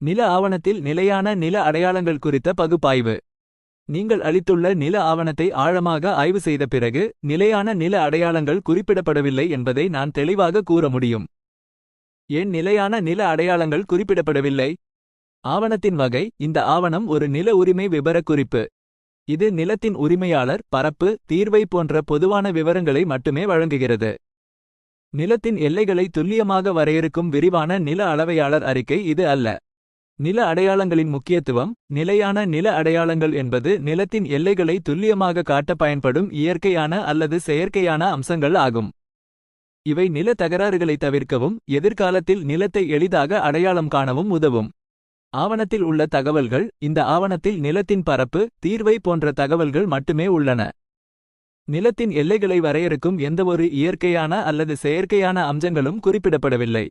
நில ஆவணத்தில் நிலையான நில அடையாளங்கள் குறித்த பகுப்பாய்வு. நீங்கள் அளித்துள்ள நில ஆவணத்தை ஆழமாக ஆய்வு செய்த பிறகு நிலையான நில அடையாளங்கள் குறிப்பிடப்படவில்லை என்பதை நான் தெளிவாக கூற முடியும். ஏன் நிலையான நில அடையாளங்கள் குறிப்பிடப்படவில்லை? ஆவணத்தின் வகை இந்த ஆவணம் ஒரு நில உரிமை விபரக்குறிப்பு. இது நிலத்தின் உரிமையாளர் பரப்பு தீர்வை போன்ற பொதுவான விவரங்களை மட்டுமே வழங்குகிறது. நிலத்தின் எல்லைகளை துல்லியமாக வரையறுக்கும் விரிவான நில அளவையாளர் அறிக்கை இது அல்ல. நில அடையாளங்களின் முக்கியத்துவம் நிலையான நில அடையாளங்கள் என்பது நிலத்தின் எல்லைகளை துல்லியமாக காட்ட பயன்படும் இயற்கையான அல்லது செயற்கையான அம்சங்கள் ஆகும். இவை நில தகராறுகளை தவிர்க்கவும் எதிர்காலத்தில் நிலத்தை எளிதாக அடையாளம் காணவும் உதவும். ஆவணத்தில் உள்ள தகவல்கள் இந்த ஆவணத்தில் நிலத்தின் பரப்பு தீர்வை போன்ற தகவல்கள் மட்டுமே உள்ளன. நிலத்தின் எல்லைகளை வரையறுக்கும் எந்தவொரு இயற்கையான அல்லது செயற்கையான அம்சங்களும் குறிப்பிடப்படவில்லை.